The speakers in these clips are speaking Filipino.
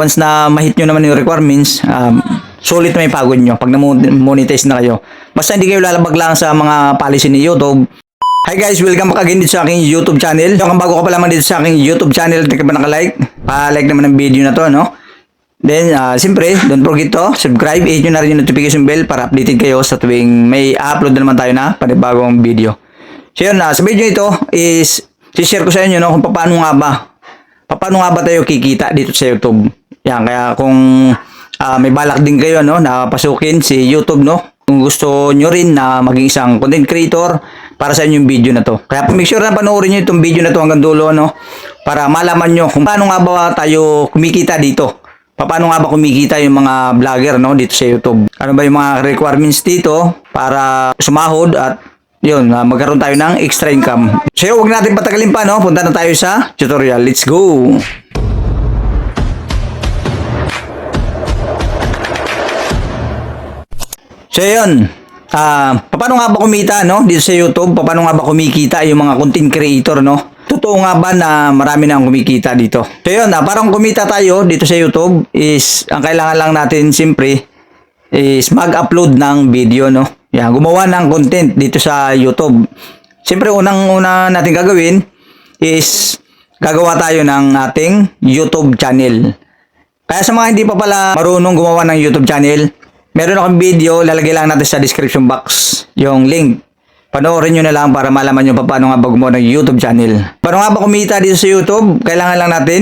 Once na mahit nyo naman yung requirements, um, sulit na may pagod nyo pag na-monetize na kayo. Basta hindi kayo lalabag lang sa mga policy ni YouTube. Hi guys, welcome back again dito sa aking YouTube channel. Kung bago ka pa lamang dito sa aking YouTube channel, hindi ka ba nakalike? Pa-like naman ng video na to, no? Then, uh, siyempre, don't forget to, subscribe, hit nyo na rin yung notification bell para updated kayo sa tuwing may upload na naman tayo na panibagong video. So yun, uh, sa video ito is, share ko sa inyo no, kung paano nga ba, paano nga ba tayo kikita dito sa YouTube. Yan, kaya kung ah, may balak din kayo no, na pasukin si YouTube, no, kung gusto nyo rin na maging isang content creator para sa inyong video na to. Kaya make sure na panoorin nyo itong video na to hanggang dulo, no, para malaman nyo kung paano nga ba tayo kumikita dito. Paano nga ba kumikita yung mga vlogger no dito sa YouTube? Ano ba yung mga requirements dito para sumahod at yun, magkaroon tayo ng extra income. So huwag natin patagalin pa no. Punta na tayo sa tutorial. Let's go. So yun, ah paano nga ba kumita no dito sa YouTube? Paano nga ba kumikita yung mga content creator no? Totoo nga ba na marami na ang kumikita dito? So yun, ah, parang kumita tayo dito sa YouTube is ang kailangan lang natin siyempre is mag-upload ng video no. Yan, gumawa ng content dito sa YouTube. Siyempre unang-una natin gagawin is gagawa tayo ng ating YouTube channel. Kaya sa mga hindi pa pala marunong gumawa ng YouTube channel, meron akong video, lalagay lang natin sa description box yung link. Panoorin nyo na lang para malaman nyo pa paano nga ba gumawa ng YouTube channel. Paano nga ba kumita dito sa YouTube? Kailangan lang natin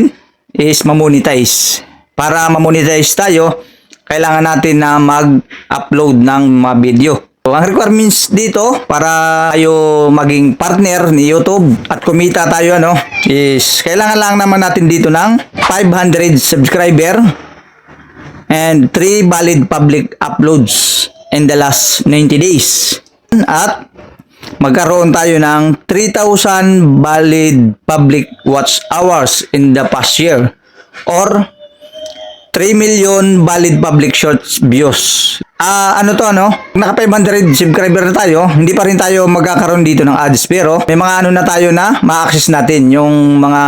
is mamonetize. Para mamonetize tayo, kailangan natin na mag-upload ng mga video. So, ang requirements dito para tayo maging partner ni YouTube at kumita tayo ano is kailangan lang naman natin dito ng 500 subscriber and 3 valid public uploads in the last 90 days. At magkaroon tayo ng 3,000 valid public watch hours in the past year or 3 million valid public shorts views. Ah, ano to ano? Naka 500 subscriber na tayo, hindi pa rin tayo magkakaroon dito ng ads pero may mga ano na tayo na ma-access natin yung mga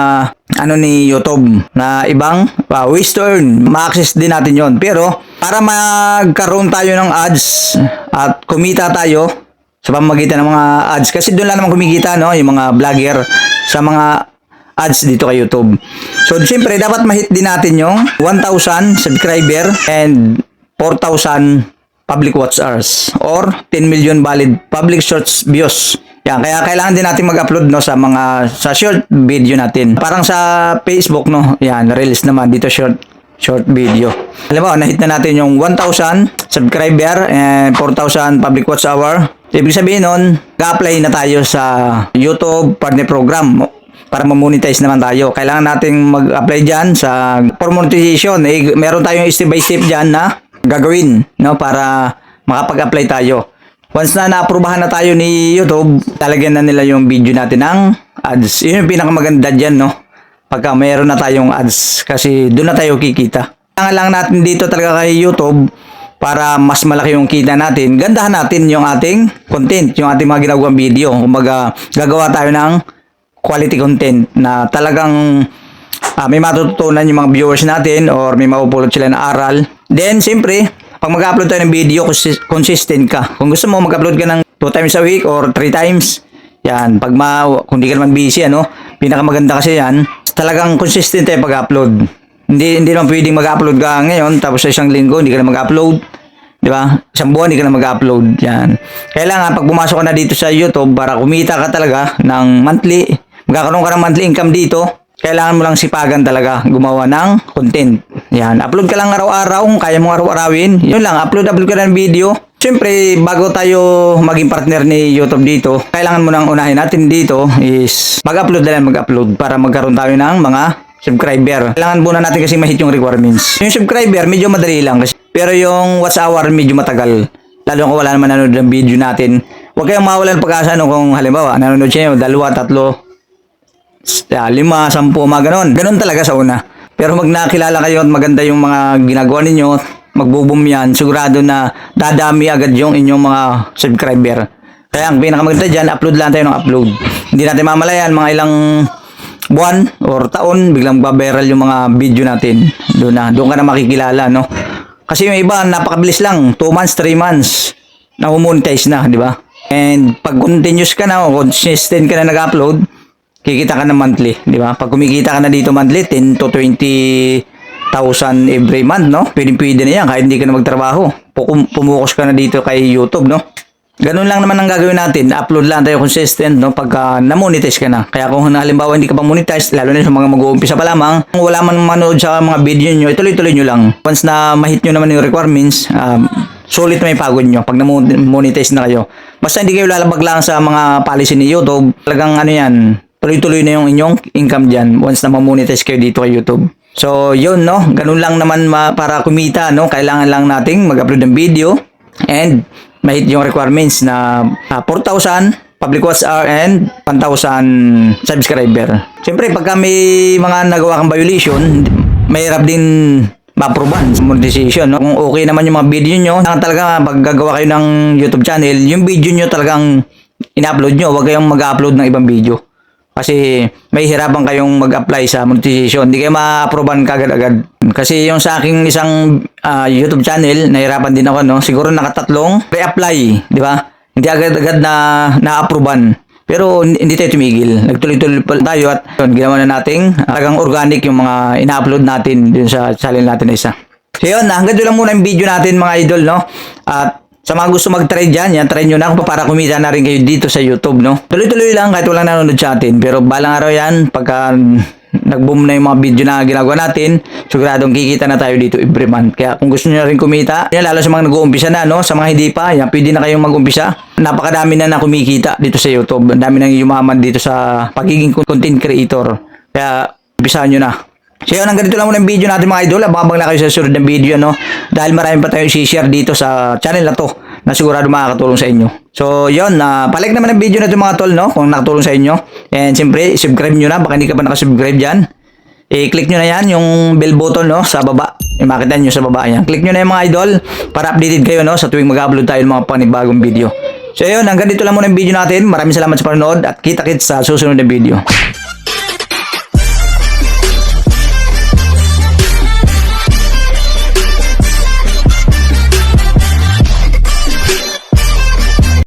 ano ni YouTube na ibang uh, ways to earn. Ma-access din natin yon. Pero para magkaroon tayo ng ads at kumita tayo sa pamamagitan ng mga ads kasi doon lang naman kumikita no yung mga vlogger sa mga ads dito kay YouTube. So, siyempre, dapat mahit din natin yung 1,000 subscriber and 4,000 public watch hours or 10 million valid public shorts views. Yan, kaya kailangan din natin mag-upload no sa mga sa short video natin. Parang sa Facebook no, yan, reels naman dito short short video. Alam mo, nahit na natin yung 1,000 subscriber and 4,000 public watch hour. Ibig sabihin nun, ga-apply na tayo sa YouTube partner program para ma-monetize naman tayo. Kailangan nating mag-apply dyan sa for monetization. Eh, meron tayong step by step dyan na gagawin no, para makapag-apply tayo. Once na naaprubahan na tayo ni YouTube, talagyan na nila yung video natin ng ads. Yun yung pinakamaganda dyan, no? Pagka mayroon na tayong ads. Kasi doon na tayo kikita. Kailangan lang natin dito talaga kay YouTube para mas malaki yung kita natin. Gandahan natin yung ating content, yung ating mga ginagawang video. Kumbaga, gagawa tayo ng quality content na talagang ah, may matututunan yung mga viewers natin or may mapupulot sila ng aral. Then, siyempre, pag mag-upload tayo ng video, consis- consistent ka. Kung gusto mo, mag-upload ka ng 2 times a week or 3 times, yan, pag ma, kung di ka naman busy, ano, pinakamaganda kasi yan, talagang consistent tayo pag-upload. Hindi, hindi naman pwedeng mag-upload ka ngayon, tapos sa isang linggo, hindi ka na mag-upload. Di ba? Isang buwan, hindi ka na mag-upload. Yan. Kailangan, pag pumasok ka na dito sa YouTube, para kumita ka talaga ng monthly, magkakaroon ka ng monthly income dito, kailangan mo lang sipagan talaga gumawa ng content. Yan. Upload ka lang araw-araw kung kaya mo araw-arawin. Yun lang, upload, upload ka ng video. Siyempre, bago tayo maging partner ni YouTube dito, kailangan mo nang unahin natin dito is mag-upload na lang mag-upload para magkaroon tayo ng mga subscriber. Kailangan muna natin kasi mahit yung requirements. Yung subscriber, medyo madali lang kasi. Pero yung watch hour, medyo matagal. Lalo kung wala naman nanonood ng video natin. Huwag kayong mawalan pag-asa no, kung halimbawa, nanonood siya yung dalawa, tatlo, yeah, lima, sampu, mga ganon. Ganon talaga sa una. Pero mag nakilala kayo at maganda yung mga ginagawa ninyo, magbo-boom yan, sigurado na dadami agad yung inyong mga subscriber. Kaya ang pinakamaganda dyan, upload lang tayo ng upload. Hindi natin mamalayan, mga ilang buwan or taon, biglang baberal yung mga video natin. Doon na, doon ka na makikilala, no? Kasi yung iba, napakabilis lang. 2 months, 3 months, na monetize na, di ba? And pag continuous ka na, o consistent ka na nag-upload, kikita ka na monthly, di ba? Pag kumikita ka na dito monthly, 10 to 20,000 every month, no? Pwede pwede na yan kahit hindi ka na magtrabaho. Pukum- Pumukus ka na dito kay YouTube, no? Ganun lang naman ang gagawin natin. Upload lang tayo consistent, no? Pagka na-monetize ka na. Kaya kung halimbawa hindi ka pa monetize, lalo na sa mga mag-uumpisa pa lamang, kung wala man manood sa mga video nyo, ituloy-tuloy nyo lang. Once na mahit nyo naman yung requirements, um, sulit na may pagod nyo pag na-monetize na kayo. Basta hindi kayo lalabag lang sa mga policy ni YouTube. Talagang ano yan, tuloy-tuloy na yung inyong income dyan once na ma-monetize kayo dito kay YouTube. So, yun, no? Ganun lang naman ma- para kumita, no? Kailangan lang nating mag-upload ng video and mahit yung requirements na ah, 4,000 public watch hour and 1,000 subscriber. Siyempre, pagka may mga nagawa kang violation, mahirap din ma-approvean sa monetization. No? Kung okay naman yung mga video nyo, kailangan talaga pag gagawa kayo ng YouTube channel, yung video nyo talagang in-upload nyo, huwag kayong mag-upload ng ibang video. Kasi may hirapan kayong mag-apply sa monetization. Hindi kayo ma-approvean kagad-agad. Kasi yung sa aking isang ah, YouTube channel, nahirapan din ako, no? Siguro nakatatlong re-apply, di ba? Hindi agad-agad na na-approvean. Pero hindi tayo tumigil. Nagtuloy-tuloy pa tayo at yun, ginawa na nating talagang organic yung mga ina-upload natin dun sa channel natin na isa. So yun, hanggang doon lang muna yung video natin mga idol, no? At sa mga gusto mag-try dyan, yan, try nyo na kung para kumita na rin kayo dito sa YouTube, no? Tuloy-tuloy lang kahit walang nanonood sa atin. Pero balang araw yan, pagka nag-boom na yung mga video na ginagawa natin, siguradong kikita na tayo dito every month. Kaya kung gusto nyo rin kumita, yan, lalo sa mga nag-uumpisa na, no? Sa mga hindi pa, yan, pwede na kayong mag-umpisa. Napakadami na na kumikita dito sa YouTube. Ang dami nang yumaman dito sa pagiging content creator. Kaya, umpisahan nyo na. So yun, hanggang dito lang muna yung video natin mga idol. Abang-abang na kayo sa susunod ng video, no? Dahil marami pa tayong share dito sa channel na to na sigurado makakatulong sa inyo. So yun, na palike naman ang video na ito mga tol, no? Kung nakatulong sa inyo. And siyempre, subscribe nyo na. Baka hindi ka pa nakasubscribe dyan. I-click nyo na yan, yung bell button, no? Sa baba. Yung makita nyo sa baba yan. Click nyo na yung mga idol para updated kayo, no? Sa tuwing mag-upload tayo ng mga panibagong video. So yun, hanggang dito lang muna yung video natin. Maraming salamat sa panonood at kita-kits sa susunod na video.